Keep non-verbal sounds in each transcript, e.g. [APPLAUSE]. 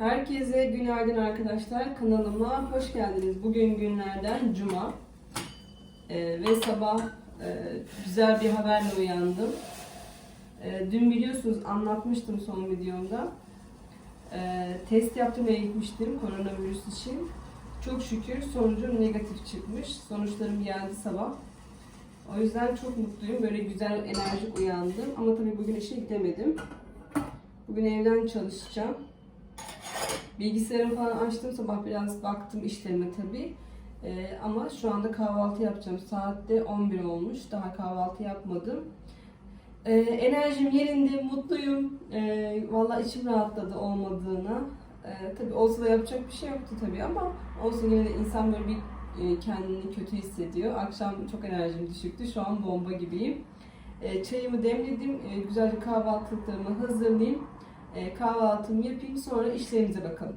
Herkese günaydın arkadaşlar. Kanalıma hoş geldiniz. Bugün günlerden cuma. Ee, ve sabah e, güzel bir haberle uyandım. Ee, dün biliyorsunuz anlatmıştım son videomda. Ee, test yaptırmaya gitmiştim koronavirüs için. Çok şükür sonucum negatif çıkmış. Sonuçlarım geldi sabah. O yüzden çok mutluyum. Böyle güzel enerjik uyandım. Ama tabii bugün işe gidemedim. Bugün evden çalışacağım. Bilgisayarımı falan açtım sabah biraz baktım işlerime tabii. Ee, ama şu anda kahvaltı yapacağım. Saatte 11 olmuş. Daha kahvaltı yapmadım. Ee, enerjim yerinde, mutluyum. Ee, Valla içim rahatladı olmadığına. Ee, tabii olsa da yapacak bir şey yoktu tabii ama olsun yine de insan böyle bir e, kendini kötü hissediyor. Akşam çok enerjim düşüktü. Şu an bomba gibiyim. Ee, çayımı demledim. Ee, güzelce kahvaltılıklarımı hazırlayayım. Ee, kahvaltımı yapayım. Sonra işlerimize bakalım.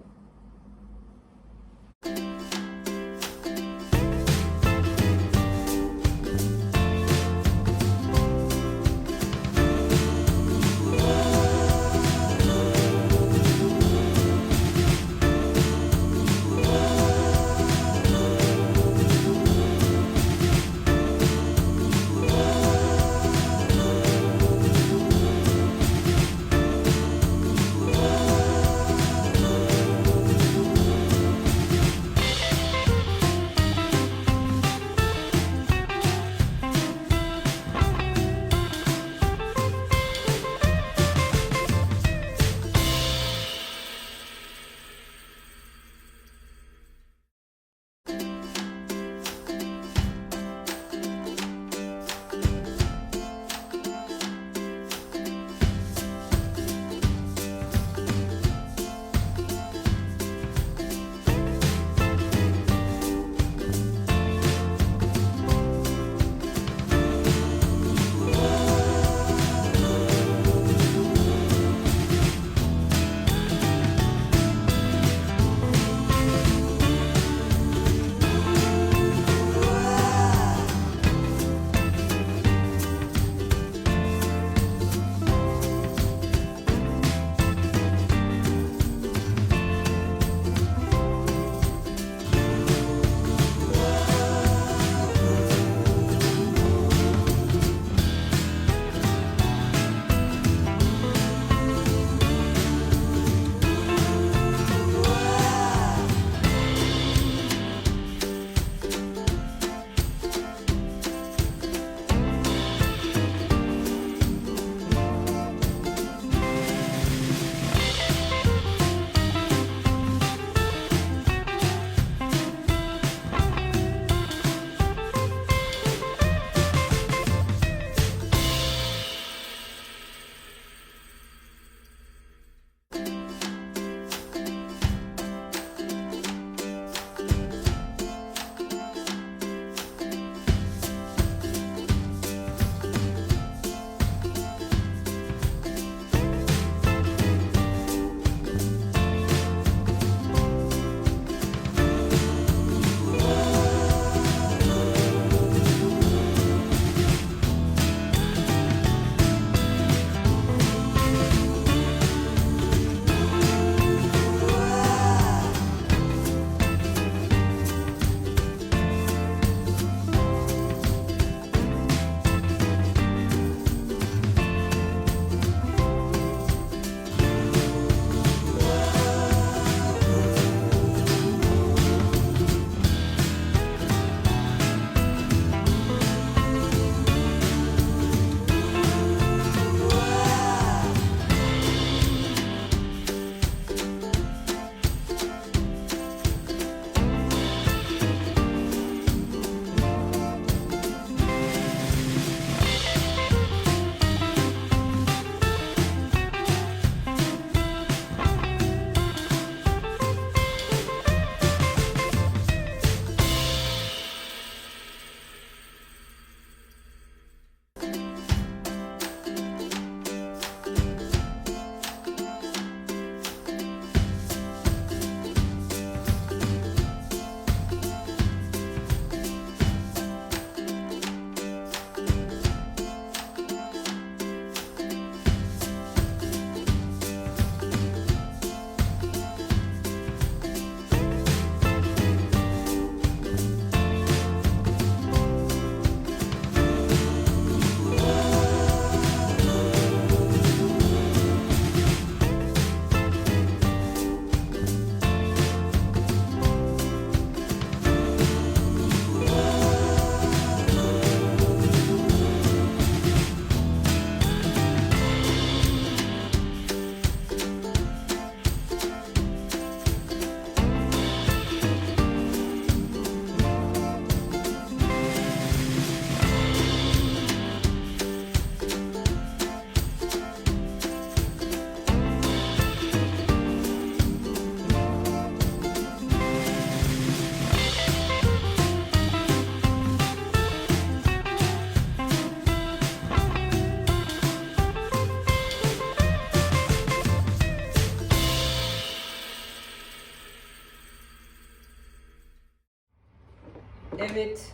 Evet.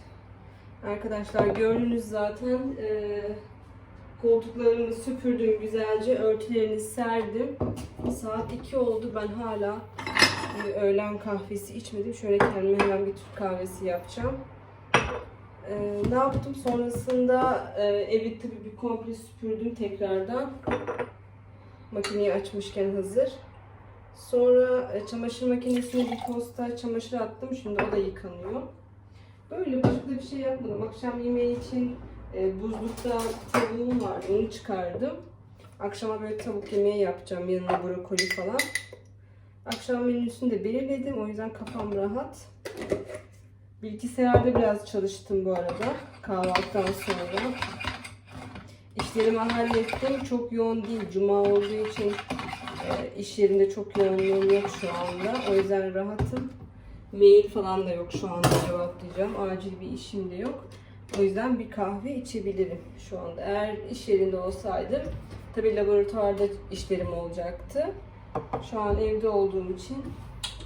Arkadaşlar gördünüz zaten. Ee, koltuklarımı süpürdüm güzelce. Örtülerini serdim. Saat 2 oldu. Ben hala bir öğlen kahvesi içmedim. Şöyle kendime hemen bir Türk kahvesi yapacağım. Ee, ne yaptım? Sonrasında e, evi tabii bir komple süpürdüm tekrardan. Makineyi açmışken hazır. Sonra e, çamaşır makinesine bir posta çamaşır attım. Şimdi o da yıkanıyor. Böyle başka bir şey yapmadım. Akşam yemeği için e, buzlukta tavuğum var. Onu çıkardım. Akşama böyle tavuk yemeği yapacağım. Yanına brokoli falan. Akşam menüsünü de belirledim. O yüzden kafam rahat. Bilgisayarda biraz çalıştım bu arada. Kahvaltıdan sonra. İşlerimi hallettim. Çok yoğun değil. Cuma olduğu için e, iş yerinde çok yoğunluğum yok şu anda. O yüzden rahatım. Mail falan da yok şu anda cevaplayacağım. Acil bir işim de yok. O yüzden bir kahve içebilirim şu anda. Eğer iş yerinde olsaydım tabii laboratuvarda işlerim olacaktı. Şu an evde olduğum için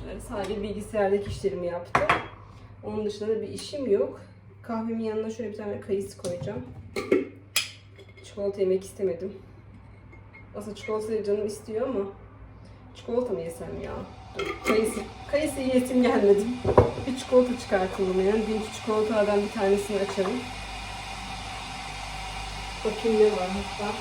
e, sadece bilgisayardaki işlerimi yaptım. Onun dışında da bir işim yok. Kahvemin yanına şöyle bir tane kayısı koyacağım. Çikolata yemek istemedim. Aslında çikolata canım istiyor ama çikolata mı yesem ya? Kayısı, kayısı yiyesim gelmedi. Bir çikolata çıkartalım yani. Dünkü çikolatalardan bir tanesini açalım. Bakayım ne var hatta.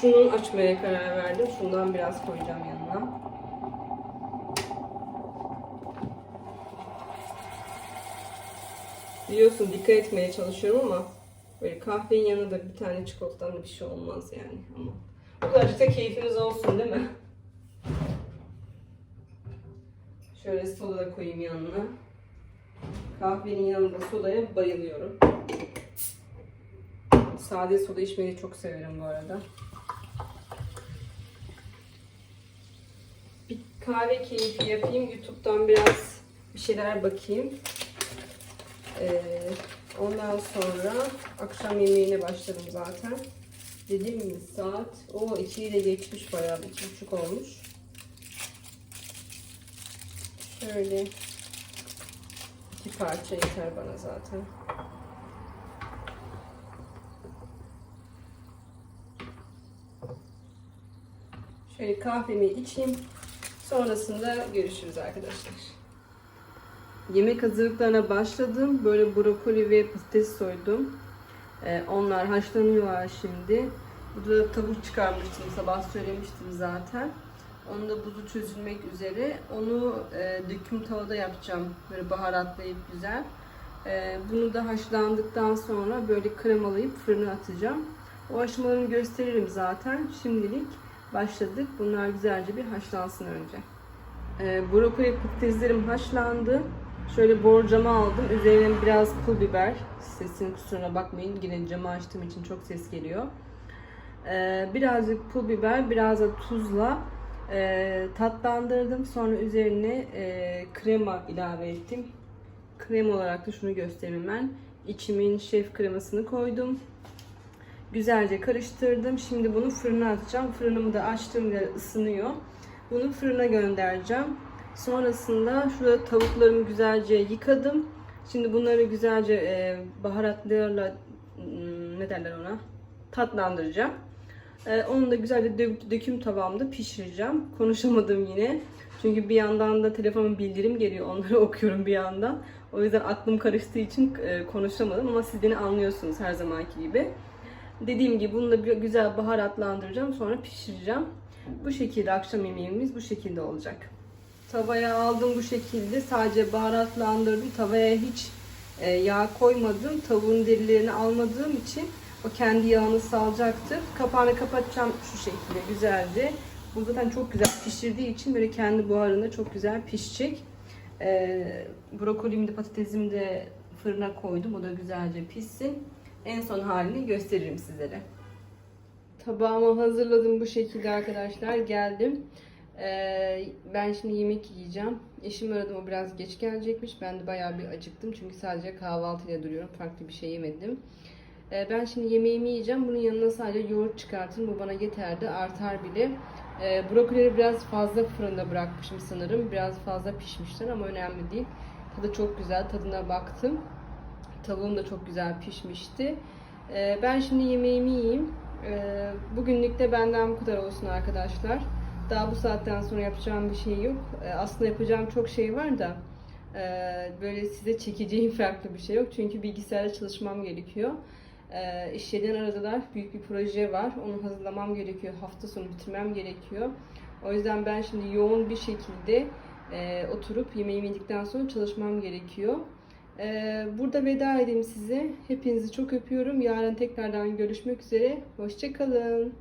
Şunu açmaya karar verdim. Şundan biraz koyacağım yanına. Biliyorsun dikkat etmeye çalışıyorum ama böyle kahvenin yanında da bir tane çikolatadan da bir şey olmaz yani ama. Bu kadarcık da keyfiniz olsun değil mi? Şöyle soda da koyayım yanına. Kahvenin yanında sodaya bayılıyorum. Sade soda içmeyi çok severim bu arada. Bir kahve keyfi yapayım. YouTube'dan biraz bir şeyler bakayım. Ee, ondan sonra akşam yemeğine başladım zaten. Dediğim gibi saat o 2'yi de geçmiş bayağı iki buçuk olmuş. Şöyle iki parça yeter bana zaten. Şöyle kahvemi içeyim. Sonrasında görüşürüz arkadaşlar. Yemek hazırlıklarına başladım. Böyle brokoli ve patates soydum. Ee, onlar haşlanıyorlar şimdi. Burada da tavuk çıkarmıştım. Sabah söylemiştim zaten. Onun da buzu çözülmek üzere. Onu e, döküm tavada yapacağım. Böyle baharatlayıp güzel. E, bunu da haşlandıktan sonra böyle kremalayıp fırına atacağım. O aşamalarını gösteririm zaten. Şimdilik başladık. Bunlar güzelce bir haşlansın önce. E, brokoli patateslerim haşlandı. Şöyle borcama aldım. Üzerine biraz pul biber. Sesin kusuruna bakmayın. Yine camı açtığım için çok ses geliyor. Ee, birazcık pul biber, biraz da tuzla e, tatlandırdım. Sonra üzerine e, krema ilave ettim. Krem olarak da şunu göstereyim ben. İçimin şef kremasını koydum. Güzelce karıştırdım. Şimdi bunu fırına atacağım. Fırınımı da açtım ve ısınıyor. Bunu fırına göndereceğim. Sonrasında şurada tavuklarımı güzelce yıkadım. Şimdi bunları güzelce e, baharatlarla hmm, ne derler ona tatlandıracağım. E, onu da güzelce dö- döküm tavamda pişireceğim. Konuşamadım yine. Çünkü bir yandan da telefonun bildirim geliyor. Onları [LAUGHS] okuyorum bir yandan. O yüzden aklım karıştığı için e, konuşamadım ama siz beni anlıyorsunuz her zamanki gibi. Dediğim gibi bunu da güzel baharatlandıracağım. Sonra pişireceğim. Bu şekilde akşam yemeğimiz bu şekilde olacak. Tavaya aldım bu şekilde. Sadece baharatlandırdım. Tavaya hiç e, yağ koymadım. Tavuğun derilerini almadığım için o kendi yağını salacaktır. Kapağını kapatacağım şu şekilde güzelce. Bu zaten çok güzel pişirdiği için böyle kendi buharında çok güzel pişecek. E, brokolimi de patatesimi de fırına koydum. O da güzelce pişsin. En son halini gösteririm sizlere. Tabağımı hazırladım bu şekilde arkadaşlar. Geldim. Ee, ben şimdi yemek yiyeceğim. Eşim aradı o biraz geç gelecekmiş. Ben de bayağı bir acıktım çünkü sadece kahvaltıyla duruyorum. Farklı bir şey yemedim. Ee, ben şimdi yemeğimi yiyeceğim. Bunun yanına sadece yoğurt çıkartırım. Bu bana yeterdi. Artar bile. Ee, biraz fazla fırında bırakmışım sanırım. Biraz fazla pişmişler ama önemli değil. Tadı çok güzel. Tadına baktım. Tavuğum da çok güzel pişmişti. Ee, ben şimdi yemeğimi yiyeyim. Bugünlük de benden bu kadar olsun arkadaşlar. Daha bu saatten sonra yapacağım bir şey yok. Ee, aslında yapacağım çok şey var da e, böyle size çekeceğim [LAUGHS] farklı bir şey yok. Çünkü bilgisayarda çalışmam gerekiyor. Ee, iş yerinden aradılar. Büyük bir proje var. Onu hazırlamam gerekiyor. Hafta sonu bitirmem gerekiyor. O yüzden ben şimdi yoğun bir şekilde e, oturup yemeğimi yedikten sonra çalışmam gerekiyor. Burada veda edeyim size. Hepinizi çok öpüyorum. Yarın tekrardan görüşmek üzere. Hoşçakalın.